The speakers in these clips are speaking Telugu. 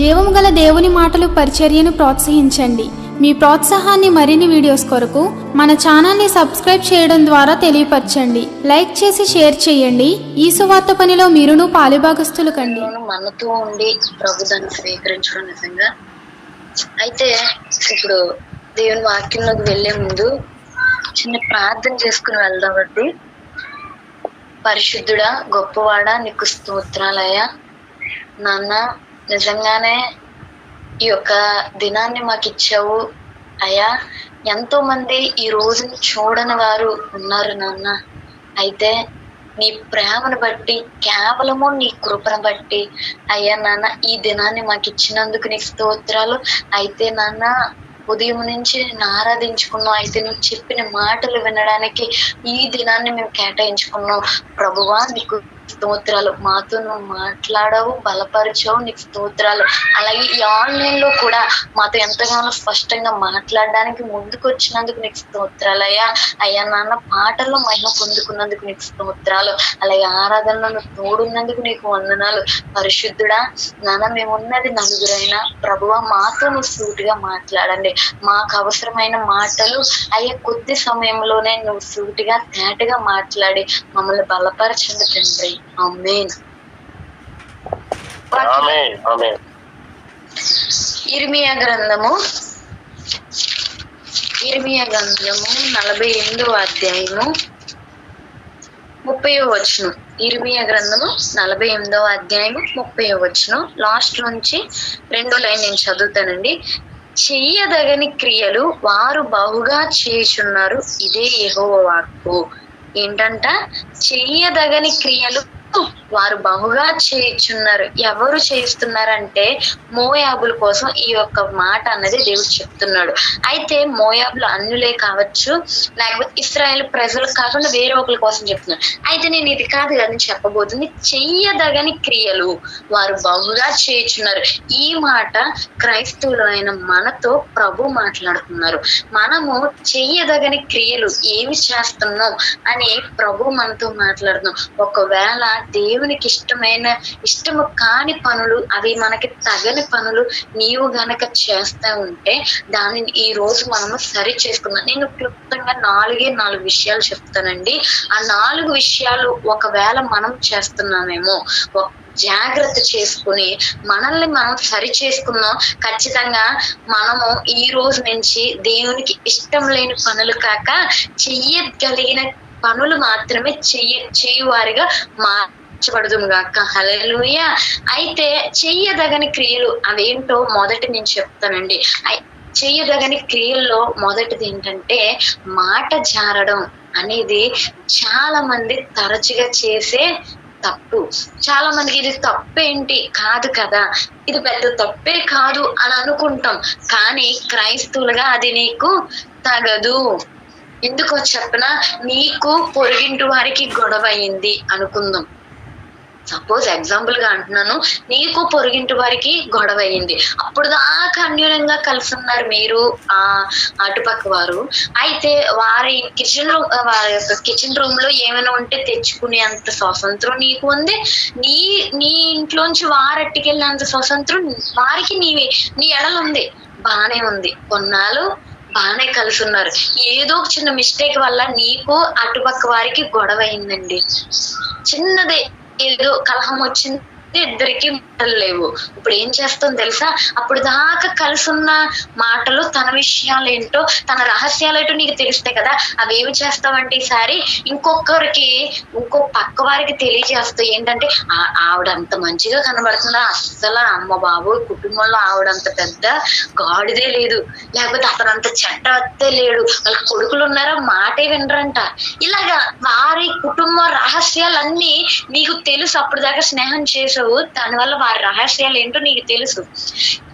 జీవము గల దేవుని మాటలు పరిచర్యను ప్రోత్సహించండి. మీ ప్రోత్సాహాన్ని మరిన్ని వీడియోస్ కొరకు మన ఛానల్ని సబ్స్క్రైబ్ చేయడం ద్వారా తెలియపరచండి. లైక్ చేసి షేర్ చేయండి. ఈ సువార్త పనిలో మీరును పాలుభాగస్తులు కండి. మనతో ఉండి ప్రభు దాన్ని స్వీకరించడం నిజంగా. అయితే ఇప్పుడు దేవుని వాక్యంలోకి వెళ్ళే ముందు చిన్న ప్రార్థన చేసుకుని వెళ్దామండి పరిశుద్ధుడా గొప్పవాడా నీకు స్తోత్రాలయ నాన్న నిజంగానే ఈ యొక్క దినాన్ని మాకు ఇచ్చావు అయ్యా. ఎంతో మంది ఈ రోజుని చూడని వారు ఉన్నారు నాన్న. అయితే నీ ప్రేమను బట్టి కేవలము నీ కృపను బట్టి అయ్యా నాన్న ఈ దినాన్ని మాకు ఇచ్చినందుకు నీకు స్తోత్రాలు. అయితే నాన్న ఉదయం నుంచి నేను ఆరాధించుకున్నావు. అయితే నువ్వు చెప్పిన మాటలు వినడానికి ఈ దినాన్ని మేము కేటాయించుకున్నాం ప్రభువా నీకు స్తోత్రాలు. మాతో నువ్వు మాట్లాడావు బలపరిచావు నీకు స్తోత్రాలు. అలాగే ఈ ఆన్లైన్లో కూడా మాతో ఎంతగానో స్పష్టంగా మాట్లాడడానికి ముందుకు వచ్చినందుకు నీకు స్తోత్రాలు. అయ్యా అయ్యా నాన్న పాటల్లో మహిమ పొందుకున్నందుకు నీకు స్తోత్రాలు. అలాగే ఆరాధనలో తోడున్నందుకు నీకు వందనాలు. పరిశుద్ధుడా నాన్న మేమున్నది నలుగురైనా ప్రభువ మాతో నువ్వు సూటిగా మాట్లాడండి. మాకు అవసరమైన మాటలు అయ్యే కొద్ది సమయంలోనే నువ్వు సూటిగా తేటగా మాట్లాడి మమ్మల్ని బలపరచండి తండ్రి. ఇర్మియా గ్రంథము ఇర్మియా గ్రంథము నలభై ఎనిమిదవ అధ్యాయము ముప్పై వచనం. ఇర్మియా గ్రంథము నలభై ఎనిమిదవ అధ్యాయము ముప్పై వచనం. లాస్ట్ నుంచి రెండో లైన్ నేను చదువుతానండి. చెయ్యదగని క్రియలు వారు బహుగా చేయుచున్నారు. ఇదే యెహోవా వాక్కు. ఏంటంట చెయ్యదగని క్రియలు వారు బహుగా చేయుచున్నారు. ఎవరు చేయిస్తున్నారంటే మోయాబుల కోసం ఈ యొక్క మాట అన్నది దేవుడు చెప్తున్నాడు. అయితే మోయాబులు అన్నులే కావచ్చు లేకపోతే ఇస్రాయేల్ ప్రజలు కాకుండా వేరే ఒకరి కోసం చెప్తున్నాడు అయితే నేను ఇది కాదు కదా చెప్పబోతుంది. చెయ్యదగని క్రియలు వారు బహుగా చేయుచున్నారు. ఈ మాట క్రైస్తవులైన మనతో ప్రభు మాట్లాడుతున్నారు. మనము చెయ్యదగని క్రియలు ఏమి చేస్తున్నాం అని ప్రభు మనతో మాట్లాడుతున్నాం. ఒకవేళ దేవునికి ఇష్టమైన ఇష్టము కాని పనులు అవి మనకి తగని పనులు నీవు గనక చేస్తా ఉంటే దానిని ఈ రోజు మనము సరి చేసుకుందాం. నేను క్లుప్తంగా నాలుగే నాలుగు విషయాలు చెప్తానండి. ఆ నాలుగు విషయాలు ఒకవేళ మనం చేస్తున్నామేమో జాగ్రత్త చేసుకుని మనల్ని మనం సరి చేసుకున్నాం ఖచ్చితంగా మనము ఈ రోజు నుంచి దేవునికి ఇష్టం లేని పనులు కాక చెయ్యగలిగిన పనులు మాత్రమే చెయ్య చేయువారిగా మార్చబడదు గాక. హలలుయ అయితే చెయ్యదగని క్రియలు అవేంటో మొదటి నేను చెప్తానండి. చేయదగని చెయ్యదగని క్రియల్లో మొదటిది ఏంటంటే మాట జారడం అనేది చాలా మంది తరచుగా చేసే తప్పు. చాలా మందికి ఇది తప్పేంటి? కాదు కదా. ఇది పెద్ద తప్పే కాదు అని అనుకుంటాం. కానీ క్రైస్తవులుగా అది నీకు తగదు. ఎందుకో చెప్పన? నీకు పొరుగింటి వారికి గొడవ అయింది అనుకుందాం. సపోజ్ ఎగ్జాంపుల్గా అంటున్నాను నీకు పొరుగింటి వారికి గొడవ అయింది అప్పుడు దాకా అన్యూనంగా కలిసి ఉన్నారు మీరు ఆ అటుపక్క వారు. అయితే వారి కిచెన్ రూమ్ వారి యొక్క కిచెన్ రూమ్లో ఏమైనా ఉంటే తెచ్చుకునే అంత స్వాతంత్రం నీకు ఉంది. నీ నీ ఇంట్లోంచి వారు అట్టుకెళ్ళి అంత స్వాతంత్రం వారికి నీవి నీ ఎడలు ఉంది బానే ఉంది. కొన్నాళ్ళు బాగానే కలిసి ఉన్నారు ఏదో ఒక చిన్న మిస్టేక్ వల్ల నీకు అటుపక్క వారికి గొడవ అయిందండి. చిన్నదే ఏదో కలహం వచ్చింది. ఇద్దరికి మాటలు లేవు. ఇప్పుడు ఏం చేస్తాం తెలుసా? అప్పుడు దాకా కలిసి ఉన్న మాటలు తన విషయాలు ఏంటో తన రహస్యాలు ఏంటో నీకు తెలిస్తే కదా? అవి ఏమి చేస్తావంటే ఈసారి ఇంకొకరికి ఇంకో పక్క వారికి తెలియజేస్తాయి ఏంటంటే ఆవిడ అంత మంచిగా కనబడుతుందా? అస్సలు అమ్మ బాబు కుటుంబంలో ఆవిడంత పెద్ద గాడిదే లేదు. లేకపోతే అతను అంత చెడ్డవత్తే లేడు. వాళ్ళ కొడుకులు ఉన్నారా మాటే వినరంట. ఇలాగా వారి కుటుంబ రహస్యాలన్నీ నీకు తెలుసు. అప్పుడు దాకా స్నేహం దాని దానివల్ల వారి రహస్యాలు ఏంటో నీకు తెలుసు.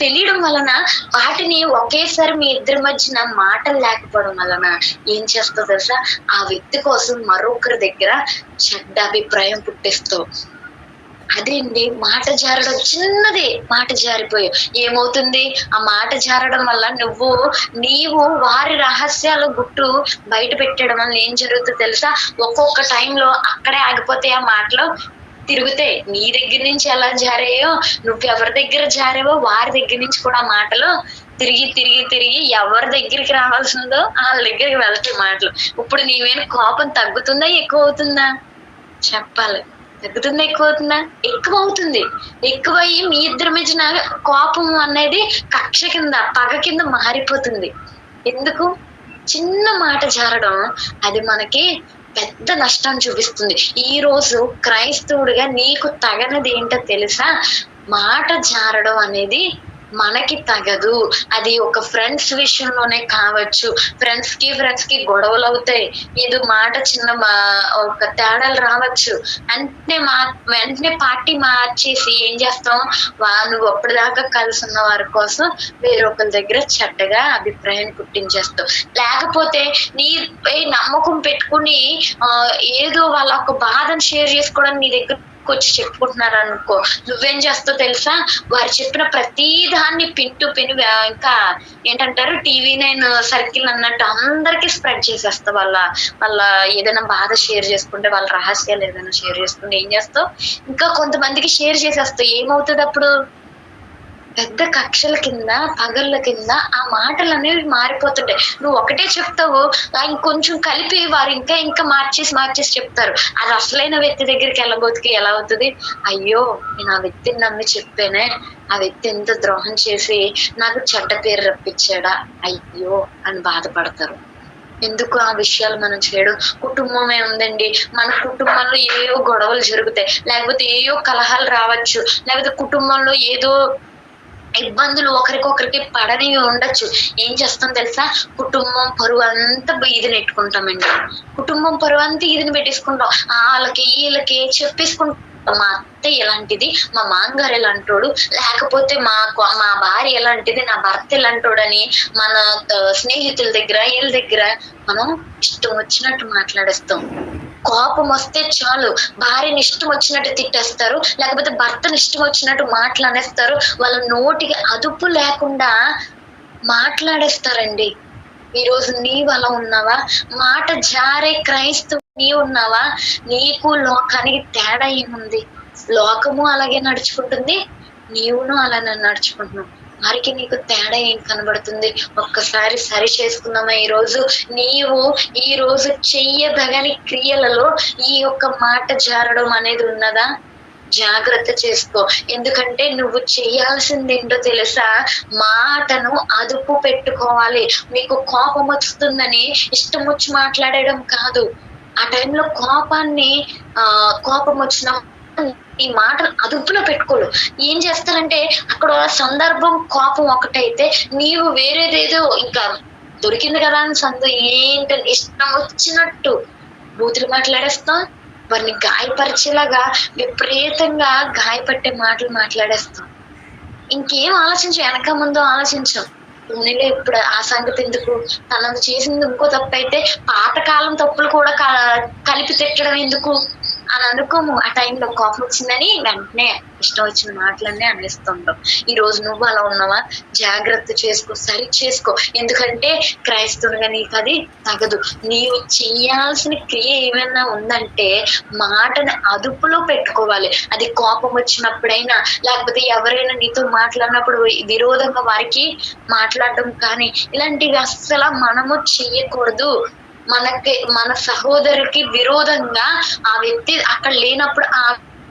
తెలియడం వలన వాటిని ఒకేసారి మీ ఇద్దరి మధ్యన మాటలు లేకపోవడం వలన ఏం చేస్తావు తెలుసా? ఆ వ్యక్తి కోసం మరొకరి దగ్గర చెడ్డ అభిప్రాయం పుట్టిస్తావు. అదేంటి మాట జారడం చిన్నది మాట జారిపోయావు ఏమవుతుంది? ఆ మాట జారడం వల్ల నువ్వు నీవు వారి రహస్యాలు గుట్టు బయట పెట్టడం వల్ల ఏం జరుగుతుందో తెలుసా? ఒక్కొక్క టైంలో అక్కడే ఆగిపోతే ఆ మాటలు. తిరుగుతాయి నీ దగ్గర నుంచి ఎలా జారాయో నువ్వెవరి దగ్గర జారావో వారి దగ్గర నుంచి కూడా మాటలు తిరిగి తిరిగి తిరిగి ఎవరి దగ్గరికి రావాల్సిందో వాళ్ళ దగ్గరికి వెళ్తాయి మాటలు. ఇప్పుడు నీవేం కోపం తగ్గుతుందా ఎక్కువ అవుతుందా చెప్పాలి. తగ్గుతుందా ఎక్కువ అవుతుందా ఎక్కువ అవుతుంది ఎక్కువయ్యి మీ ఇద్దరి మధ్యన కోపం అనేది కక్ష కింద పగ కింద మారిపోతుంది. ఎందుకు? చిన్న మాట జారడం అది మనకి పెద్ద నష్టం చూపిస్తుంది. ఈ రోజు క్రైస్తవుడిగా నీకు తగనది ఏంటో తెలుసా? మాట జారడం అనేది మనకి తగదు. అది ఒక ఫ్రెండ్స్ విషయంలోనే కావచ్చు. ఫ్రెండ్స్కి ఫ్రెండ్స్కి గొడవలు అవుతాయి. ఏదో మాట చిన్న మా- ఒక తేడాలు రావచ్చు. వెంటనే మా వెంటనే పార్టీ మార్చేసి ఏం చేస్తాం? వా నువ్వు అప్పటిదాకా కలిసి ఉన్న వారి కోసం వేరొకరి దగ్గర చెడ్డగా అభిప్రాయం పుట్టించేస్తావు. లేకపోతే నీ నమ్మకం పెట్టుకుని ఏదో వాళ్ళ ఒక బాధను షేర్ చేసుకోవడానికి నీ దగ్గర వచ్చి చెప్పుకుంటున్నారు అనుకో నువ్వేం చేస్తావు తెలుసా? వారు చెప్పిన ప్రతి దాన్ని పింటూ పిన్ ఇంకా ఏంటంటారు? టీవీ నైన్ సర్కిల్ అన్నట్టు అందరికి స్ప్రెడ్ చేసేస్తావు వాళ్ళ వాళ్ళ ఏదైనా బాధ షేర్ చేసుకుంటే వాళ్ళ రహస్యాలు ఏదైనా షేర్ చేసుకుంటే ఏం చేస్తావు? ఇంకా కొంతమందికి షేర్ చేసేస్తావు. ఏమవుతుంది అప్పుడు? పెద్ద కక్షల కింద పగళ్ళ కింద ఆ మాటలు అనేవి మారిపోతుంటాయి. నువ్వు ఒకటే చెప్తావు ఇంకొంచెం కలిపి వారు ఇంకా ఇంకా మార్చేసి మార్చేసి చెప్తారు. అది అసలైన వ్యక్తి దగ్గరికి వెళ్ళబోతుకి ఎలా అవుతుంది అయ్యో నేను ఆ వ్యక్తిని నమ్మి చెప్పానే ఆ వ్యక్తి ఎంత ద్రోహం చేసి నాకు చెడ్డ పేరు రప్పించాడా? అయ్యో అని బాధపడతారు. ఎందుకు ఆ విషయాలు మనం చేయడం? కుటుంబమే ఉందండి. మన కుటుంబంలో ఏవో గొడవలు జరుగుతాయి. లేకపోతే ఏయో కలహాలు రావచ్చు. లేకపోతే కుటుంబంలో ఏదో ఇబ్బందులు ఒకరికొకరికి పడనివి ఉండొచ్చు. ఏం చేస్తాం తెలుసా? కుటుంబం పరువు అంతా ఇది నెట్టుకుంటామండి. కుటుంబం పరువు అంతా ఇదిని పెట్టేసుకుంటాం. వాళ్ళకి వీళ్ళకి చెప్పేసుకుంటాం. మా అత్త ఎలాంటిది? మా మామగారు ఎలాంటోడు? లేకపోతే మా మా భార్య ఎలాంటిది? నా భర్త ఎలాంటోడని? మన స్నేహితుల దగ్గర వీళ్ళ దగ్గర మనం ఇష్టం వచ్చినట్టు మాట్లాడేస్తాం. కోపం వస్తే చాలు. భార్యని ఇష్టం వచ్చినట్టు తిట్టేస్తారు లేకపోతే భర్తను ఇష్టం వచ్చినట్టు మాట్లాడేస్తారు వాళ్ళ నోటికి అదుపు లేకుండా మాట్లాడేస్తారండి. ఈరోజు నీవు అలా ఉన్నావా? మాట జారే క్రైస్తవు నీ ఉన్నావా? నీకు లోకానికి తేడా ఏముంది? లోకము అలాగే నడుచుకుంటుంది నీవును అలానే నడుచుకుంటున్నావు. వారికి నీకు తేడా ఏం కనబడుతుంది? ఒక్కసారి సరి చేసుకుందామా ఈ రోజు నీవు ఈ రోజు చెయ్యదగని క్రియలలో ఈ యొక్క మాట జారడం అనేది ఉన్నదా? జాగ్రత్త చేసుకో. ఎందుకంటే నువ్వు చేయాల్సింది ఏంటో తెలుసా? మాటను అదుపు పెట్టుకోవాలి. మీకు కోపం వస్తుందని ఇష్టం వచ్చి మాట్లాడడం కాదు. ఆ టైంలో కోపాన్ని ఆ కోపం వచ్చిన ఈ మాటలు అదుపులో పెట్టుకోడు ఏం చేస్తారంటే అక్కడ సందర్భం కోపం ఒకటైతే నీవు వేరేదేదో ఇంకా దొరికింది కదా అని సందు ఏంటని ఇష్టం వచ్చినట్టు బూతులు మాట్లాడేస్తాం. వారిని గాయపరిచేలాగా విపరీతంగా గాయపట్టే మాటలు మాట్లాడేస్తాం. ఇంకేం ఆలోచించు వెనక ముందు ఆలోచించాం. పోనీలే ఇప్పుడు ఆ సంగతి ఎందుకు? తనకు చేసింది ఇంకో తప్పు అయితే పాతకాలం తప్పులు కూడా క- కలిపి తిట్టడం ఎందుకు? అని అనుకోము. ఆ టైంలో కోపం వచ్చిందని వెంటనే ఇష్టం వచ్చిన మాటలన్నీ అనేస్తుంటాం ఈ రోజు నువ్వు అలా ఉన్నావా? జాగ్రత్త చేసుకో సరి చేసుకో. ఎందుకంటే క్రైస్తవునిగా నీకు అది తగదు. నీవు చేయాల్సిన క్రియ ఏమైనా ఉందంటే మాటని అదుపులో పెట్టుకోవాలి. అది కోపం వచ్చినప్పుడైనా లేకపోతే ఎవరైనా నీతో మాట్లాడినప్పుడు విరోధంగా వారికి మాట్లాడడం కానీ ఇలాంటివి అస్సలు మనము చెయ్యకూడదు. మనకి మన సహోదరుకి విరోధంగా ఆ వ్యక్తి అక్కడ లేనప్పుడు ఆ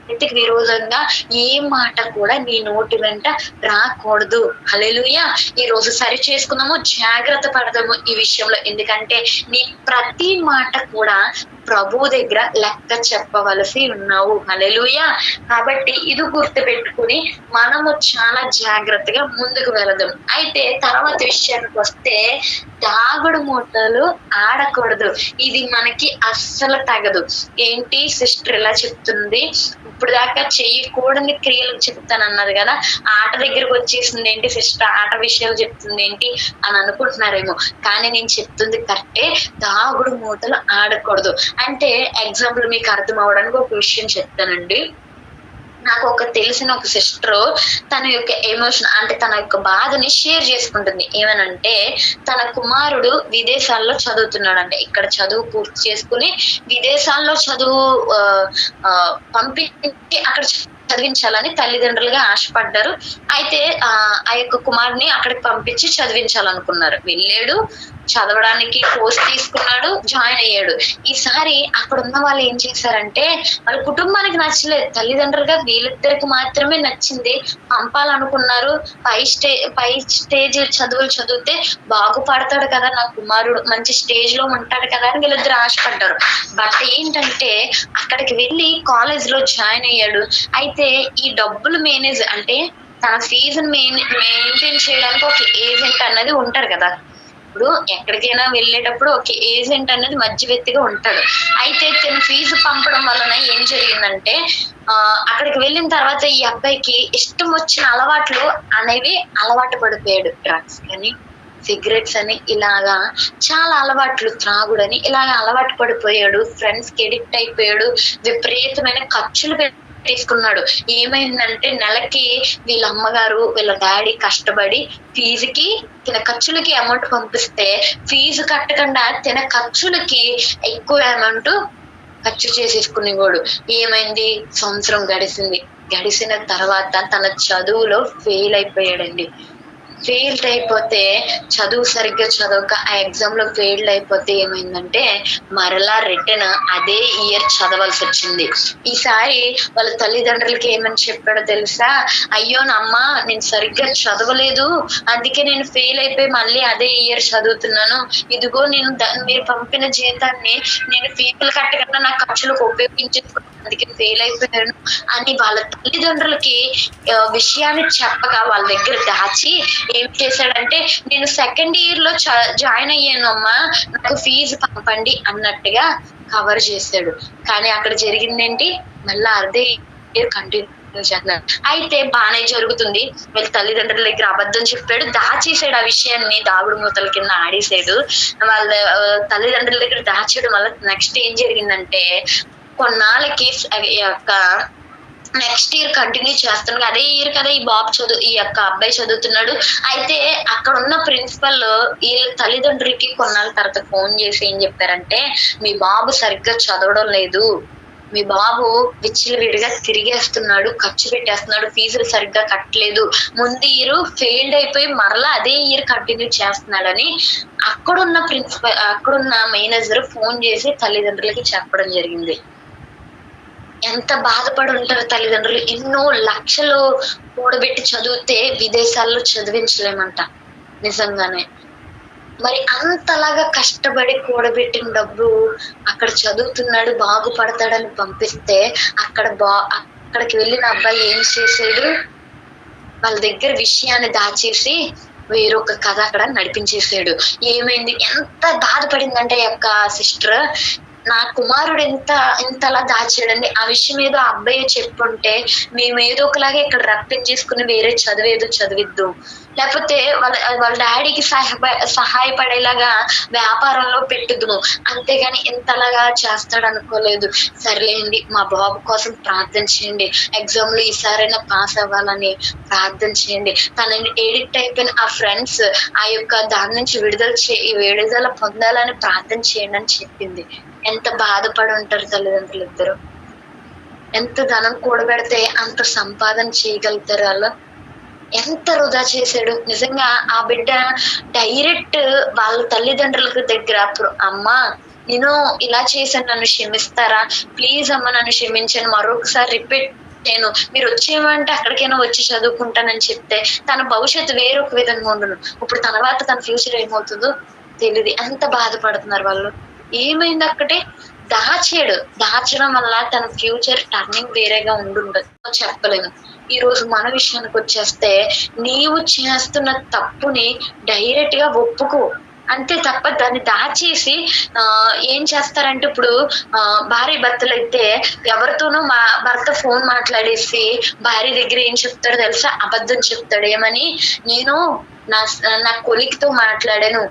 వ్యక్తికి విరోధంగా ఏ మాట కూడా నీ నోటి వెంట రాకూడదు. అలెలుయ ఈ రోజు సరి చేసుకుందాము జాగ్రత్త పడదాము ఈ విషయంలో. ఎందుకంటే నీ ప్రతి మాట కూడా ప్రభు దగ్గర లెక్క చెప్పవలసి ఉన్నావు. అలెలుయ కాబట్టి ఇది గుర్తు పెట్టుకుని మనము చాలా జాగ్రత్తగా ముందుకు వెళదాం. అయితే తర్వాత విషయానికి వస్తే దాగుడు మూటలు ఆడకూడదు. ఇది మనకి అస్సలు తగదు. ఏంటి? సిస్టర్ ఇలా చెప్తుంది. ఇప్పుడు దాకా చేయకూడని క్రియలు చెప్తాను అన్నది కదా. ఆట దగ్గరకు వచ్చేసింది ఏంటి? సిస్టర్ ఆట విషయాలు చెప్తుంది ఏంటి? అని అనుకుంటున్నారేమో. కానీ నేను చెప్తుంది కరెక్టే. దాగుడు మూటలు ఆడకూడదు. అంటే ఎగ్జాంపుల్ మీకు అర్థం అవడానికి ఒక విషయం చెప్తానండి. నాకు ఒక తెలిసిన ఒక సిస్టర్ తన యొక్క ఎమోషన్ అంటే తన యొక్క బాధని షేర్ చేసుకుంటుంది. ఏమనంటే తన కుమారుడు విదేశాల్లో చదువుతున్నాడంటే ఇక్కడ చదువు పూర్తి చేసుకుని విదేశాల్లో చదువు పంపించి అక్కడ చదివించాలని తల్లిదండ్రులుగా ఆశపడ్డారు. అయితే ఆ ఆ యొక్క కుమారుని అక్కడికి పంపించి చదివించాలనుకున్నారు. వెళ్ళాడు చదవడానికి కోర్స్ తీసుకున్నాడు జాయిన్ అయ్యాడు. ఈసారి అక్కడ ఉన్న వాళ్ళు ఏం చేశారంటే వాళ్ళ కుటుంబానికి నచ్చలేదు. తల్లిదండ్రులుగా వీళ్ళిద్దరికి మాత్రమే నచ్చింది. పంపాలనుకున్నారు. పై స్టే పై స్టేజ్ చదువులు చదివితే బాగుపడతాడు కదా నా కుమారుడు మంచి స్టేజ్లో ఉంటాడు కదా అని వీళ్ళిద్దరు ఆశపడ్డారు. బట్ ఏంటంటే అక్కడికి వెళ్ళి కాలేజ్లో జాయిన్ అయ్యాడు. అయితే ఈ డబ్బులు మేనేజ్ అంటే తన ఫీజుని మెయింటైన్ చేయడానికి ఒక ఏజెంట్ అన్నది ఉంటారు కదా. ఇప్పుడు ఎక్కడికైనా వెళ్ళేటప్పుడు ఒక ఏజెంట్ అనేది మధ్యవర్తిగా ఉంటాడు. అయితే తన ఫీజు పంపడం వలన ఏం జరిగిందంటే ఆ అక్కడికి వెళ్ళిన తర్వాత ఈ అబ్బాయికి ఇష్టం వచ్చిన అలవాట్లు అనేవి అలవాటు పడిపోయాడు. డ్రగ్స్ కానీ సిగరెట్స్ అని ఇలాగా చాలా అలవాట్లు త్రాగుడని ఇలాగ అలవాటు పడిపోయాడు. ఫ్రెండ్స్కి ఎడిక్ట్ అయిపోయాడు. విపరీతమైన ఖర్చులు కట్టేసుకున్నాడు ఏమైందంటే నెలకి వీళ్ళ అమ్మగారు వీళ్ళ డాడీ కష్టపడి ఫీజుకి తిన ఖర్చులకి అమౌంట్ పంపిస్తే ఫీజు కట్టకుండా తిన ఖర్చులకి ఎక్కువ అమౌంట్ ఖర్చు చేసేసుకునేవాడు. ఏమైంది? సంవత్సరం గడిచింది గడిచిన తర్వాత తన చదువులో ఫెయిల్ అయిపోయాడండి. ఫెయిల్ అయిపోతే చదువు సరిగ్గా చదవక ఆ ఎగ్జామ్లో ఫెయిల్ అయిపోతే ఏమైందంటే మరలా రిటర్న్ అదే ఇయర్ చదవాల్సి వచ్చింది. ఈసారి వాళ్ళ తల్లిదండ్రులకి ఏమని చెప్పాడో తెలుసా? అయ్యో నమ్మ నేను సరిగ్గా చదవలేదు. అందుకే నేను ఫెయిల్ అయిపోయి మళ్ళీ అదే ఇయర్ చదువుతున్నాను. ఇదిగో నేను మీరు పంపిన జీతాన్ని నేను ఫీజులు కట్టకుండా నా ఖర్చులకు ఉపయోగించుకున్నాను. అందుకే ఫెయిల్ అయిపోయాను అని వాళ్ళ తల్లిదండ్రులకి విషయాన్ని చెప్పగా వాళ్ళ దగ్గర దాచి ఏం చేశాడంటే నేను సెకండ్ ఇయర్లో చ- జాయిన్ అయ్యాను అమ్మా నాకు ఫీజు పంపండి అన్నట్టుగా కవర్ చేశాడు. కానీ అక్కడ జరిగిందేంటి? మళ్ళీ అదే ఇయర్ కంటిన్యూ చేస్తున్నారు అయితే బాగానే జరుగుతుంది. వీళ్ళ తల్లిదండ్రుల దగ్గర అబద్ధం చెప్పాడు. దాచేసాడు ఆ విషయాన్ని దాగుడు మూతల కింద ఆడేసాడు వాళ్ళ తల్లిదండ్రుల దగ్గర దాచేయడం వల్ల నెక్స్ట్ ఏం జరిగిందంటే కొన్నాళ్ళకి యొక్క నెక్స్ట్ ఇయర్ కంటిన్యూ చేస్తున్నాడు అదే ఇయర్ కదా ఈ బాబు చదువు ఈ యొక్క అబ్బాయి చదువుతున్నాడు. అయితే అక్కడ ఉన్న ప్రిన్సిపల్ వీళ్ళ తల్లిదండ్రులకి కొన్నాళ్ళ తర్వాత ఫోన్ చేసి ఏం చెప్పారంటే మీ బాబు సరిగ్గా చదవడం లేదు. మీ బాబు విచ్చలవిడిగా తిరిగేస్తున్నాడు ఖర్చు పెట్టేస్తున్నాడు ఫీజులు సరిగ్గా కట్టలేదు. ముందు ఇయర్ ఫెయిల్డ్ అయిపోయి మరలా అదే ఇయర్ కంటిన్యూ చేస్తున్నాడని అక్కడున్న ప్రిన్సిపల్ అక్కడున్న మేనేజర్ ఫోన్ చేసి తల్లిదండ్రులకి చెప్పడం జరిగింది. ఎంత బాధపడి ఉంటారు తల్లిదండ్రులు? ఎన్నో లక్షలు కూడబెట్టి చదివితే విదేశాల్లో చదివించలేమంట నిజంగానే. మరి అంతలాగా కష్టపడి కూడబెట్టిన డబ్బు అక్కడ చదువుతున్నాడు బాగుపడతాడని పంపిస్తే అక్కడ బా అక్కడికి వెళ్ళిన అబ్బాయి ఏం చేసాడు? వాళ్ళ దగ్గర విషయాన్ని దాచేసి వేరొక కథ అక్కడ నడిపించేసాడు. ఏమైంది? ఎంత బాధపడిందంటే యొక్క సిస్టర్ నా కుమారుడు ఎంత ఇంతలా దాచాడండి. ఆ విషయం ఏదో ఆ అబ్బాయి చెప్పుంటే మేము ఏదో ఒకలాగా ఇక్కడ రప్పించేసుకుని వేరే చదివేదో చదివిద్దు. లేకపోతే వాళ్ళ వాళ్ళ డాడీకి సహాయ సహాయపడేలాగా వ్యాపారంలో పెట్టుదును. అంతేగాని ఇంతలాగా చేస్తాడు అనుకోలేదు సర్లేండి మా బాబు కోసం ప్రార్థన చేయండి. ఎగ్జామ్లో ఈసారైనా పాస్ అవ్వాలని ప్రార్థన చేయండి. తనని ఎడిక్ట్ అయిపోయిన ఆ ఫ్రెండ్స్ ఆ యొక్క దాని నుంచి విడుదల చే విడుదల పొందాలని ప్రార్థన చేయండి అని చెప్పింది. ఎంత బాధపడి ఉంటారు తల్లిదండ్రులు ఇద్దరు ఎంత ధనం కూడబెడితే అంత సంపాదన చేయగలుగుతారు వాళ్ళు? ఎంత వృధా చేశాడు? నిజంగా ఆ బిడ్డ డైరెక్ట్ వాళ్ళ తల్లిదండ్రులకు దగ్గర అప్పుడు అమ్మా నేను ఇలా చేశాను నన్ను క్షమిస్తారా? ప్లీజ్ అమ్మ నన్ను క్షమించాను మరొకసారి రిపీట్ నేను మీరు వచ్చేయమంటే అక్కడికైనా వచ్చి చదువుకుంటానని చెప్తే తన భవిష్యత్తు వేరొక విధంగా ఉండను. ఇప్పుడు తర్వాత తన ఫ్యూచర్ ఏమవుతుందో తెలియదు ఎంత బాధపడుతున్నారు వాళ్ళు? ఏమైంది అక్కడే? దాచాడు. దాచడం వల్ల తన ఫ్యూచర్ టర్నింగ్ వేరేగా ఉండుండదు చెప్పలేను. ఈ రోజు మన విషయానికి వచ్చేస్తే నీవు చేస్తున్న తప్పుని డైరెక్ట్గా ఒప్పుకో. అంతే తప్ప దాన్ని దాచేసి ఆ ఏం చేస్తారంటే ఇప్పుడు ఆ భార్య భర్తలు అయితే ఎవరితోనూ మా భర్త ఫోన్ మాట్లాడేసి భార్య దగ్గర ఏం చెప్తాడో తెలుసా? అబద్ధం చెప్తాడు ఏమని నేను నా నా కొలిక్తో మాట్లాడాను.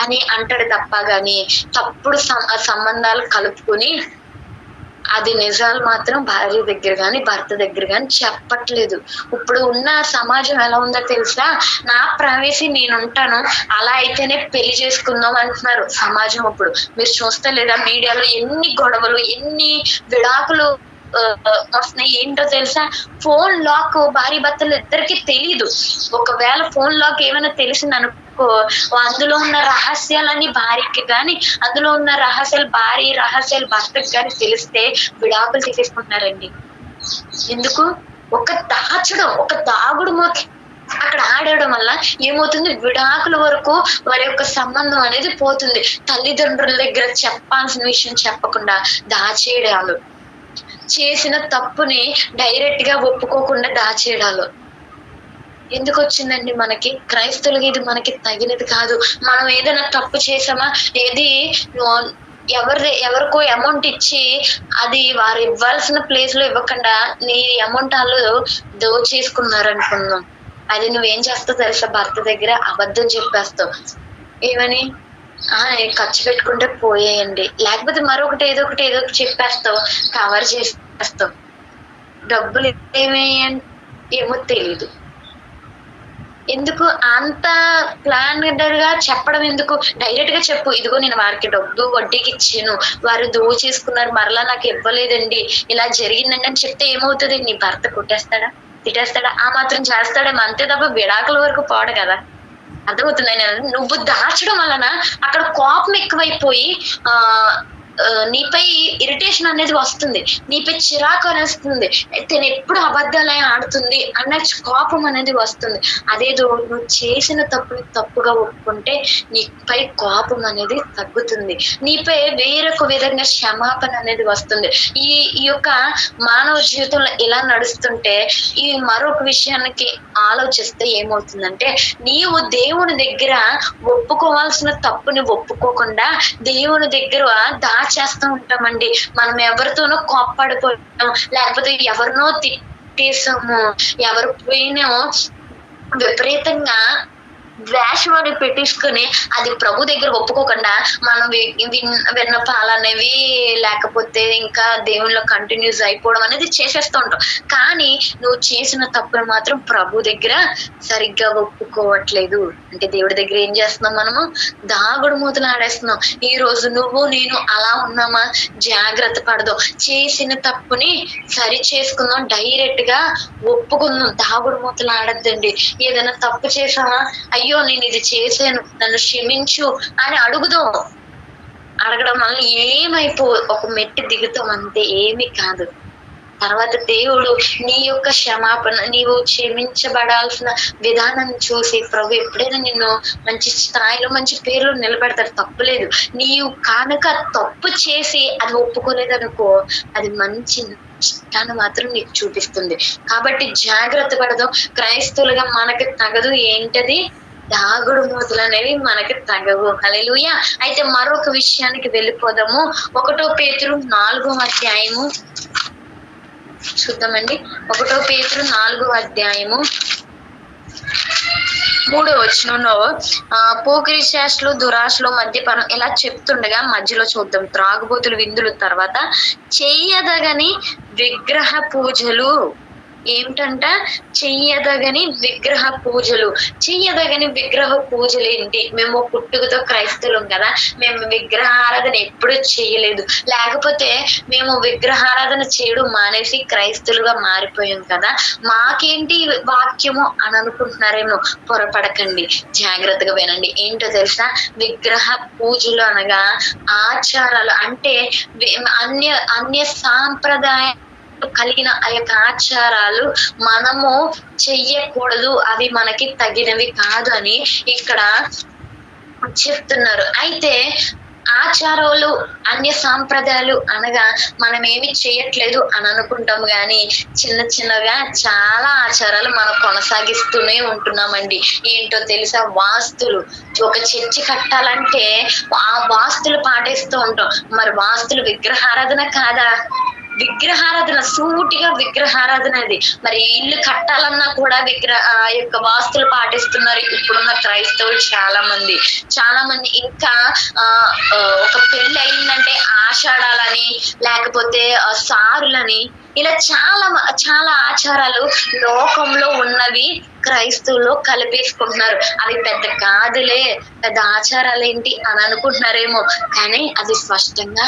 అని అంటాడు తప్ప గాని తప్పుడు సం- సంబంధాలు కలుపుకొని అది నిజాలు మాత్రం భార్య దగ్గర కానీ భర్త దగ్గర కానీ చెప్పట్లేదు. ఇప్పుడు ఉన్న సమాజం ఎలా ఉందో తెలుసా? నా ప్రవేశి నేను ఉంటాను అలా అయితేనే పెళ్ళి చేసుకుందాం అంటున్నారు సమాజం ఇప్పుడు. మీరు చూస్తే లేదా మీడియాలో ఎన్ని గొడవలు ఎన్ని విడాకులు వస్తున్నాయి ఏంటో తెలుసా? ఫోన్ లాక్ భార్య భర్తలు ఇద్దరికి తెలీదు. ఒకవేళ ఫోన్ లాక్ ఏమైనా తెలిసింది అనుకో అందులో ఉన్న రహస్యాలన్నీ భార్యకి కానీ అందులో ఉన్న రహస్యాలు భార్య రహస్యాలు భర్తకి కానీ తెలిస్తే విడాకులు తీసేసుకుంటున్నారండి. ఎందుకు? ఒక దాచడం ఒక దాగుడు మోకి అక్కడ ఆడడం వల్ల ఏమవుతుంది? విడాకుల వరకు వారి యొక్క సంబంధం అనేది పోతుంది. తల్లిదండ్రుల దగ్గర చెప్పాల్సిన విషయం చెప్పకుండా దాచేయడాలు. చేసిన తప్పుని డైరెక్ట్గా ఒప్పుకోకుండా దాచేయడాలు. ఎందుకు వచ్చిందండి మనకి? క్రైస్తవులకి ఇది మనకి తగినది కాదు. మనం ఏదైనా తప్పు చేసామా ఏది ఎవరి ఎవరికో అమౌంట్ ఇచ్చి అది వారు ఇవ్వాల్సిన ప్లేస్లో ఇవ్వకుండా నీ అమౌంట్ వాళ్ళు దోచేసుకున్నారు అనుకుందాం. అది నువ్వేం చేస్తావు తెలుసా? భర్త దగ్గర అబద్ధం చెప్పేస్తావు. ఏమని? ఆ ఖర్చు పెట్టుకుంటే పోయేయండి. లేకపోతే మరొకటి ఏదో ఒకటి ఏదో ఒకటి చెప్పేస్తావు. కవర్ చేసేస్తావు. డబ్బులు ఏమేయండి ఏమో తెలీదు. ఎందుకు అంత ప్లానర్గా చెప్పడం ఎందుకు? డైరెక్ట్గా చెప్పు. ఇదిగో నేను వారికి డబ్బు వడ్డీకి ఇచ్చాను. వారు దోచేసుకున్నారు మరలా నాకు ఇవ్వలేదండి. ఇలా జరిగిందండి అని చెప్తే ఏమవుతుంది? నీ భర్త కొట్టేస్తాడా? తిట్టేస్తాడా? ఆ మాత్రం చేస్తాడేమో అంతే తప్ప విడాకుల వరకు పోడు కదా. అర్థమవుతుంది? నువ్వు దాచడం వలన అక్కడ కోపం ఎక్కువైపోయి ఆ, నీపై ఇరిటేషన్ అనేది వస్తుంది. నీపై చిరాకు అనేస్తుంది. తను ఎప్పుడు అబద్ధాలే ఆడుతుంది అన్న కోపం అనేది వస్తుంది. అదేదో నువ్వు చేసిన తప్పుని తప్పుగా ఒప్పుకుంటే నీపై కోపం అనేది తగ్గుతుంది. నీపై వేరొక విధంగా క్షమాపణ అనేది వస్తుంది. ఈ ఈ యొక్క మానవ జీవితంలో ఇలా నడుస్తుంటే ఈ మరొక విషయానికి ఆలోచిస్తే ఏమవుతుందంటే నీవు దేవుని దగ్గర ఒప్పుకోవాల్సిన తప్పుని ఒప్పుకోకుండా దేవుని దగ్గర దా చేస్తూ ఉంటామండి. మనం ఎవరితోనో కోప్పడిపోయాం లేకపోతే ఎవరినో తిట్టేసాము. ఎవరి పోయినో విపరీతంగా ద్వేషం అని అది ప్రభు దగ్గర ఒప్పుకోకుండా మనం విన్న విన్- అనేవి లేకపోతే ఇంకా దేవుళ్ళలో కంటిన్యూస్ అయిపోవడం అనేది చేసేస్తూ ఉంటాం. కానీ నువ్వు చేసిన తప్పును మాత్రం ప్రభు దగ్గర సరిగ్గా ఒప్పుకోవట్లేదు. అంటే దేవుడి దగ్గర ఏం చేస్తున్నాం మనము? దాగుడు మూతలు ఆడేస్తున్నాం. ఈ రోజు నువ్వు నేను అలా ఉన్నామా? జాగ్రత్త పడదు. చేసిన తప్పుని సరి చేసుకుందాం. డైరెక్ట్గా ఒప్పుకుందాం. దాగుడు మూతలు ఆడద్దండి. ఏదైనా తప్పు చేసామా అయ్యో అయ్యో నేను ఇది చేశాను నన్ను క్షమించు అని అడుగుదాం. అడగడం వల్ల ఏమైపో ఒక మెట్టి దిగుతాం అంతే ఏమీ కాదు. తర్వాత దేవుడు నీ యొక్క క్షమాపణ నీవు క్షమించబడాల్సిన విధానం చూసి ప్రభు ఎప్పుడైనా నిన్ను మంచి స్థాయిలో మంచి పేర్లు నిలబెడతారు తప్పులేదు నీవు కనుక తప్పు చేసి అది ఒప్పుకోలేదనుకో అది మంచి నష్టాన్ని మాత్రం నీకు చూపిస్తుంది. కాబట్టి జాగ్రత్త పడదాం. క్రైస్తవులుగా మనకి తగదు ఏంటది? దాగుడు మూతలు అనేవి మనకి తగవు. హల్లెలూయా. అయితే మరొక విషయానికి వెళ్ళిపోదాము. ఒకటో పేతురు నాలుగో అధ్యాయము. చూద్దామండి. ఒకటో పేతురు నాలుగో అధ్యాయము. మూడో వచ్చినంలో ఆ పోకిరి శాస్లు దురాశలు మద్యపానం ఇలా చెప్తుండగా మధ్యలో చూద్దాం. త్రాగుబోతులు విందులు తర్వాత చెయ్యదగని విగ్రహ పూజలు ఏమిటంట? చెయ్యదగని విగ్రహ పూజలు. చెయ్యదగని విగ్రహ పూజలు ఏంటి? మేము పుట్టుకతో క్రైస్తవులం కదా. మేము విగ్రహారాధన ఎప్పుడూ చేయలేదు లేకపోతే మేము విగ్రహారాధన చేయడం మానేసి క్రైస్తవులుగా మారిపోయాం కదా. మాకేంటి వాక్యము అని అనుకుంటున్నారేమో పొరపడకండి. జాగ్రత్తగా వినండి. ఏంటో తెలుసా? విగ్రహ పూజలు అనగా ఆచారాలు. అంటే వి- అన్య అన్య సాంప్రదాయ కలిగిన ఆ యొక్క ఆచారాలు మనము చెయ్యకూడదు. అవి మనకి తగినవి కాదు అని ఇక్కడ చెప్తున్నారు. అయితే ఆచారాలు అన్య సాంప్రదాయాలు అనగా మనం ఏమి చేయట్లేదు అని అనుకుంటాం కానీ చిన్న చిన్నగా చాలా ఆచారాలు మనం కొనసాగిస్తూనే ఉంటున్నామండి. ఏంటో తెలుసా? వాస్తులు. ఒక చర్చి కట్టాలంటే ఆ వాస్తులు పాటిస్తూ ఉంటాం. మరి వాస్తులు విగ్రహారాధన కాదా? విగ్రహారాధన సూటిగా విగ్రహారాధన అది. మరి ఇల్లు కట్టాలన్నా కూడా విగ్రహ ఆ యొక్క వాస్తులు పాటిస్తున్నారు. ఇప్పుడున్న క్రైస్తవులు చాలా మంది చాలా మంది ఇంకా ఆ ఒక పెళ్ళి అయిందంటే ఆషాఢాలని లేకపోతే సారులని ఇలా చాలా మ- చాలా ఆచారాలు లోకంలో ఉన్నవి క్రైస్తవులు కలిపేసుకుంటున్నారు. అవి పెద్ద కాదులే పెద్ద ఆచారాలు ఏంటి అని అనుకుంటున్నారేమో. కానీ అది స్పష్టంగా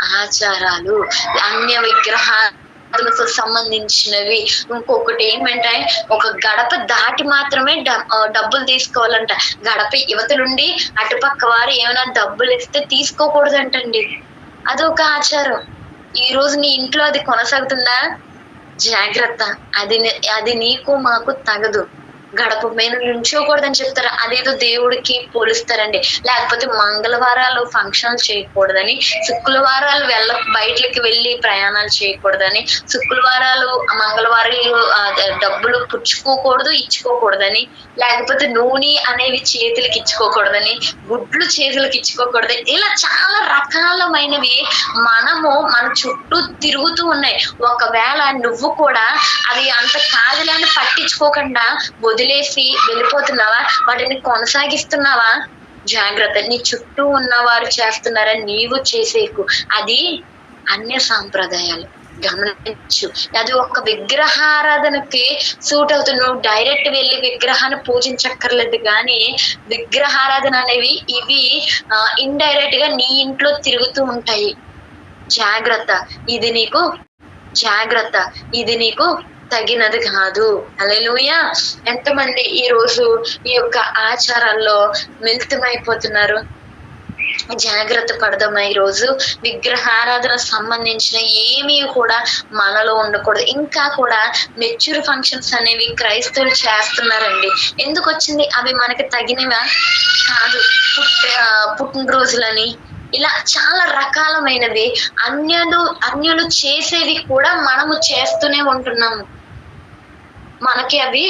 ఆచారాలు అన్య విగ్రహాలకు సంబంధించినవి. ఇంకొకటి ఏమంటే ఒక గడప దాటి మాత్రమే డ- డబ్బులు తీసుకోవాలంట. గడప యువతలుండి అటుపక్క వారు ఏమైనా డబ్బులు ఇస్తే తీసుకోకూడదంటండి. అదొక ఆచారం. ఈ రోజు నీ ఇంట్లో అది కొనసాగుతుందా? జాగ్రత్త. అది అది నీకు మాకు తగదు. గడప మీద నుంచోకూడదని చెప్తారు. అదేదో దేవుడికి పోలుస్తారండి. లేకపోతే మంగళవారాలు ఫంక్షన్లు చేయకూడదని శుక్రవారాలు వెళ్ళ బయటకి వెళ్ళి ప్రయాణాలు చేయకూడదని శుక్రవారాలు మంగళవారాలు డబ్బులు పుచ్చుకోకూడదు ఇచ్చుకోకూడదని లేకపోతే నూనె అనేవి చేతులకి ఇచ్చుకోకూడదని గుడ్లు చేతులకి ఇచ్చుకోకూడదని ఇలా చాలా రకాలమైనవి మనము మన చుట్టూ తిరుగుతూ ఉన్నాయి. ఒకవేళ నువ్వు కూడా అవి అంత కాదులని పట్టించుకోకుండా వదిలేసి వెళ్ళిపోతున్నావా? వాటిని కొనసాగిస్తున్నావా? జాగ్రత్త నీ చుట్టూ ఉన్నవారు చేస్తున్నారని నీవు చేసేకు. అది అన్య సాంప్రదాయాలు. గమనించు. అది ఒక విగ్రహారాధనకి సూట్ అవుతుంది నువ్వు డైరెక్ట్ వెళ్ళి విగ్రహాన్ని పూజించక్కర్లేదు కానీ విగ్రహారాధన అనేవి ఇవి ఇండైరెక్ట్గా నీ ఇంట్లో తిరుగుతూ ఉంటాయి. జాగ్రత్త. ఇది నీకు జాగ్రత్త. ఇది నీకు తగినది కాదు. అలెలుయ ఎంతమంది ఈ రోజు ఈ యొక్క ఆచారాల్లో మిళితమైపోతున్నారు? జాగ్రత్త పడదామా ఈ రోజు? విగ్రహారాధన సంబంధించిన ఏమీ కూడా మనలో ఉండకూడదు. ఇంకా కూడా మెచ్యూర్ ఫంక్షన్స్ అనేవి క్రైస్తవులు చేస్తున్నారండి. ఎందుకు వచ్చింది? అవి మనకి తగినవా? కాదు. పుట్ట ఆ, పుట్టినరోజులని ఇలా చాలా రకాలమైనవి. అన్యులు అన్యులు చేసేవి కూడా మనము చేస్తూనే ఉంటున్నాము. మనకి అవి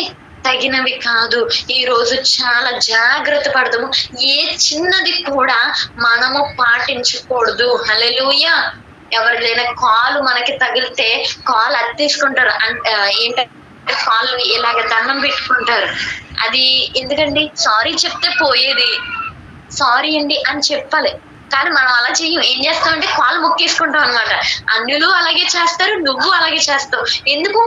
తగినవి కాదు. ఈ రోజు చాలా జాగ్రత్త పడదాము. ఏ చిన్నది కూడా మనము పాటించకూడదు. హలెలుయ ఎవరిదైనా కాలు మనకి తగిలితే కాలు అత్తేసుకుంటారు ఏంటంటే కాళ్ళు ఇలాగ దండం పెట్టుకుంటారు. అది ఎందుకండి? సారీ చెప్తే పోయేది. సారీ అండి అని చెప్పాలి. కానీ మనం అలా చెయ్యం. ఏం చేస్తామంటే కాలు మొక్కేసుకుంటాం అనమాట అన్యులు అలాగే చేస్తారు నువ్వు అలాగే చేస్తావు. ఎందుకు?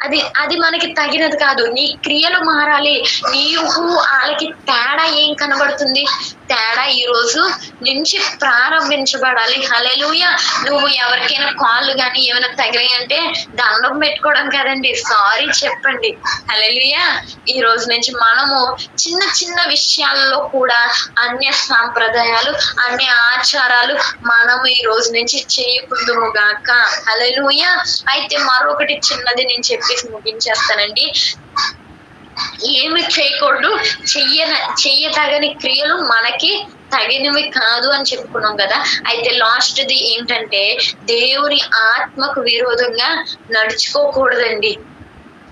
అది అది మనకి తగినది కాదు. నీ క్రియలు మారాలి. నీవు వాళ్ళకి తేడా ఏం కనబడుతుంది? తేడా ఈ రోజు నుంచి ప్రారంభించబడాలి. హలెలుయ నువ్వు ఎవరికైనా కాళ్ళు కానీ ఏమైనా తగిలాయి అంటే దండం పెట్టుకోవడం కదండి. సారీ చెప్పండి. హలెలుయ ఈ రోజు నుంచి మనము చిన్న చిన్న విషయాల్లో కూడా అన్య సాంప్రదాయాలు అన్య ఆచారాలు మనము ఈ రోజు నుంచి చేయకుందుము గాక. హలెలుయ అయితే మరొకటి చిన్నది నేను చెప్పేసి ముగించేస్తానండి. ఏమి చేయకూడదు. చెయ్య చెయ్యతగని క్రియలు మనకి తగినవి కాదు అని చెప్పుకున్నాం కదా. అయితే లాస్ట్ ది ఏంటంటే దేవుని ఆత్మకు విరోధంగా నడుచుకోకూడదండి.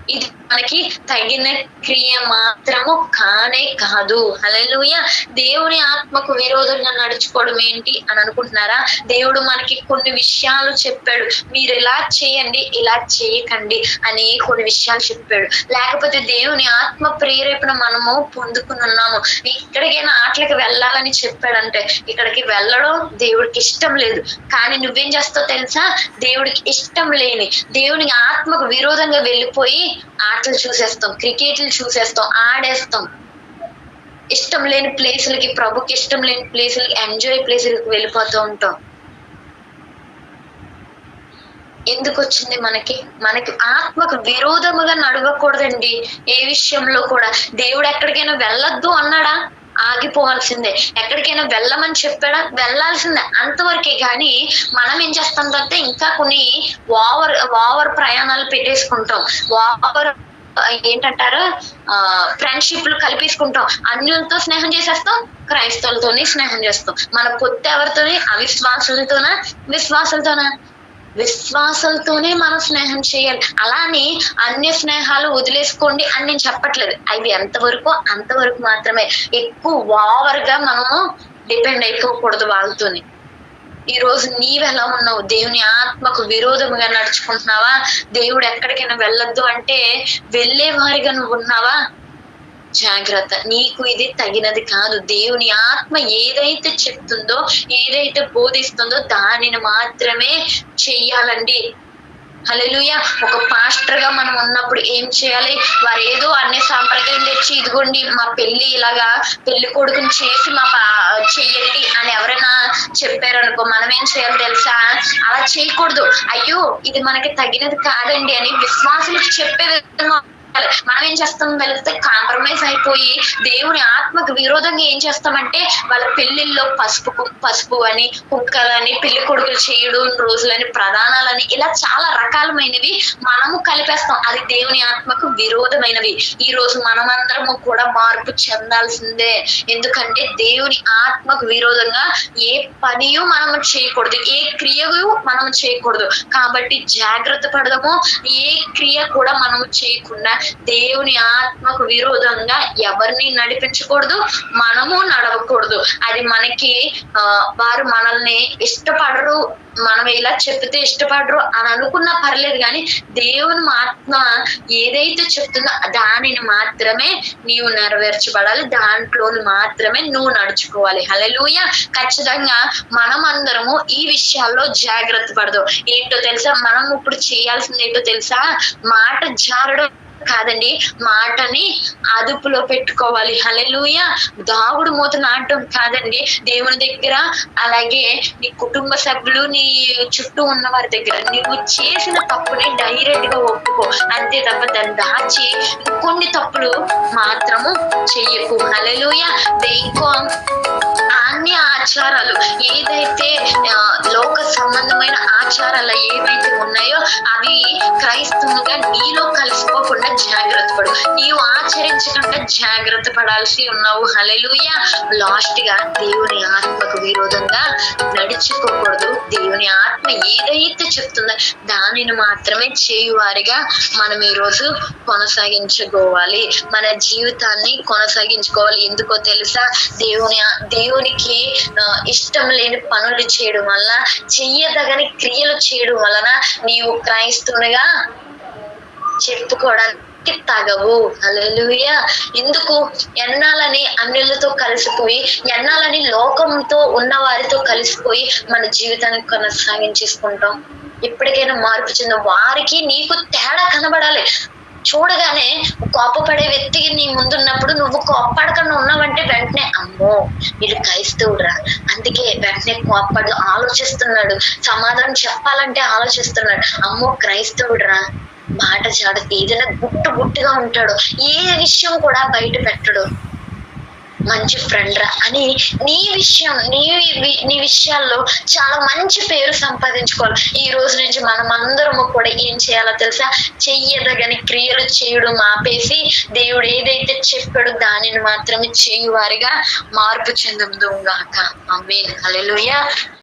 ఇది మనకి తగిన క్రియ మాత్రము కానే కాదు. హల్లెలూయ. దేవుని ఆత్మకు విరోధంగా నడుచుకోవడం ఏంటి అని అనుకుంటున్నారా? దేవుడు మనకి కొన్ని విషయాలు చెప్పాడు. మీరు ఇలా చేయండి ఇలా చేయకండి అని కొన్ని విషయాలు చెప్పాడు. లేకపోతే దేవుని ఆత్మ ప్రేరేపణ మనము పొందుకుని ఉన్నాము. ఎక్కడికైనా ఆటలకి వెళ్ళాలని చెప్పాడంటే ఇక్కడికి వెళ్ళడం దేవుడికి ఇష్టం లేదు. కానీ నువ్వేం చేస్తావు తెలుసా? దేవుడికి ఇష్టం లేని దేవుని ఆత్మకు విరోధంగా వెళ్ళిపోయి ఆటలు చూసేస్తాం క్రికెట్లు చూసేస్తాం ఆడేస్తాం. ఇష్టం లేని ప్లేసులకి ప్రభుకి ఇష్టం లేని ప్లేసులకి ఎంజాయ్ ప్లేసులకి వెళ్ళిపోతూ ఉంటాం. ఎందుకు వచ్చింది మనకి? మనకి ఆత్మకు విరోధముగా నడవకూడదండి. ఏ విషయంలో కూడా దేవుడు ఎక్కడికైనా వెళ్ళొద్దు అన్నాడా? ఆగిపోవాల్సిందే. ఎక్కడికైనా వెళ్ళమని చెప్పాడా? వెళ్ళాల్సిందే. అంతవరకే కానీ మనం ఏం చేస్తాం తప్పితే ఇంకా కొన్ని ఓవర్ ఓవర్ ప్రయాణాలు పెట్టేసుకుంటాం. ఓవర్ ఏంటంటారు? ఆ ఫ్రెండ్షిప్లు కలిపేసుకుంటాం అన్యులతో స్నేహం చేసేస్తాం క్రైస్తవులతోనే స్నేహం చేస్తాం. మన పొత్తు ఎవరితోనే? అవిశ్వాసులతోనా? విశ్వాసులతోనా? విశ్వాసాలతోనే మనం స్నేహం చేయాలి. అలానే అన్య స్నేహాలు వదిలేసుకోండి అని నేను చెప్పట్లేదు. అవి ఎంతవరకు? అంతవరకు మాత్రమే. ఎక్కువ ఓవర్గా మనము డిపెండ్ అయిపోకూడదు వాళ్ళతోని. ఈ రోజు నీవెలా ఉన్నావు? దేవుని ఆత్మకు విరోధముగా నడుచుకుంటున్నావా? దేవుడు ఎక్కడికైనా వెళ్ళొద్దు అంటే వెళ్ళే వారిగా నువ్వు ఉన్నావా? జాగ్రత్త. నీకు ఇది తగినది కాదు. దేవుని ఆత్మ ఏదైతే చెప్తుందో ఏదైతే బోధిస్తుందో దానిని మాత్రమే చెయ్యాలండి. హలోయ ఒక పాస్టర్గా మనం ఉన్నప్పుడు ఏం చేయాలి? వారు ఏదో అన్ని సాంప్రదాయం తెచ్చి ఇదిగోండి మా పెళ్ళి ఇలాగా పెళ్ళి కొడుకుని చేసి మా చెయ్యండి అని ఎవరైనా చెప్పారనుకో మనం ఏం చేయాలి తెలుసా? అలా చేయకూడదు. అయ్యో ఇది మనకి తగినది కాదండి అని విశ్వాసులకు చెప్పే విధంగా మనం ఏం చేస్తాం? వెళ్తే కాంప్రమైజ్ అయిపోయి దేవుని ఆత్మకు విరోధంగా ఏం చేస్తామంటే వాళ్ళ పెళ్ళిల్లో పసుపు పసుపు అని కుక్కలని పెళ్ళి కొడుకులు చేయడం రోజులని ప్రధానాలని ఇలా చాలా రకాలమైనవి మనము కలిపేస్తాం. అది దేవుని ఆత్మకు విరోధమైనవి. ఈ రోజు మనమందరము కూడా మార్పు చెందాల్సిందే. ఎందుకంటే దేవుని ఆత్మకు విరోధంగా ఏ పనియు మనము చేయకూడదు. ఏ క్రియయు మనము చేయకూడదు. కాబట్టి జాగ్రత్త పడదాము. ఏ క్రియ కూడా మనము చేయకుండా దేవుని ఆత్మకు విరోధంగా ఎవరిని నడిపించకూడదు మనము నడవకూడదు. అది మనకి ఆ వారు మనల్ని ఇష్టపడరు మనం ఇలా చెప్తే ఇష్టపడరు అని అనుకున్నా పర్లేదు కానీ దేవుని ఆత్మ ఏదైతే చెప్తుందో దానిని మాత్రమే నీవు నెరవేర్చబడాలి దాంట్లోని మాత్రమే నువ్వు నడుచుకోవాలి. హలలుయ ఖచ్చితంగా మనం అందరము ఈ విషయాల్లో జాగ్రత్త పడదు. ఏంటో తెలుసా? మనం ఇప్పుడు చేయాల్సింది ఏంటో తెలుసా? మాట జారడం కాదండి మాటని అదుపులో పెట్టుకోవాలి. హలెలుయ దాగుడు మూత నాటం కాదండి. దేవుని దగ్గర అలాగే నీ కుటుంబ సభ్యులు నీ చుట్టూ ఉన్న వారి దగ్గర నువ్వు చేసిన తప్పుని డైరెక్ట్గా ఒప్పుకో. అంతే తప్ప దాన్ని దాచి కొన్ని తప్పులు మాత్రము చెయ్యకు. హలెలుయ దేకో అన్ని ఆచారాలు ఏదైతే లోక సంబంధమైన ఆచారాలు ఏవైతే ఉన్నాయో అవి క్రైస్తవుగా నీలో కలిసిపోకుండా జాగ్రత్త పడు. నీవు ఆచరించకుండా జాగ్రత్త పడాల్సి ఉన్నావు. హలెలుయ లాస్ట్గా దేవుని ఆత్మకు విరోధంగా నడుచుకోకూడదు. దేవుని ఆత్మ ఏదైతే చెప్తుందో దానిని మాత్రమే చేయువారిగా మనం ఈ రోజు కొనసాగించుకోవాలి. మన జీవితాన్ని కొనసాగించుకోవాలి. ఎందుకో తెలుసా? దేవుని దేవునికి మనకి ఇష్టం లేని పనులు చేయడం వల్ల చెయ్యదగని క్రియలు చేయడం వలన నీవు క్రైస్తవునిగా చెప్పుకోవడానికి తగవు. హల్లెలూయా. ఎందుకు ఎన్నాలని అన్యులతో కలిసిపోయి ఎన్నాలని లోకంతో ఉన్న వారితో కలిసిపోయి మన జీవితాన్ని కొనసాగించేసుకుంటాం. ఎప్పటికైనా మార్పు చెందాం వారికి నీకు తేడా కనబడాలి. చూడగానే కోపపడే వ్యక్తికి నీ ముందున్నప్పుడు నువ్వు కోపపడకుండా ఉన్నావంటే వెంటనే అమ్మో వీడు క్రైస్తవుడురా. అందుకే వెంటనే కోపడు ఆలోచిస్తున్నాడు. సమాధానం చెప్పాలంటే ఆలోచిస్తున్నాడు. అమ్మో క్రైస్తవుడురా. మాట చాడు ఏదైనా గుట్టు గుట్టుగా ఉంటాడు. ఏ విషయం కూడా బయట పెట్టడు. మంచి ఫ్రెండ్ రా అని నీ విషయం నీ నీ విషయాల్లో చాలా మంచి పేరు సంపాదించుకోవాలి. ఈ రోజు నుంచి మనం అందరము కూడా ఏం చేయాలో తెలుసా? చెయ్యదగని క్రియలు చేయడం ఆపేసి దేవుడు ఏదైతే చెప్పాడో దానిని మాత్రమే చేయువారిగా మార్పు చెందుగాక అమ్మే హల్లెలూయా.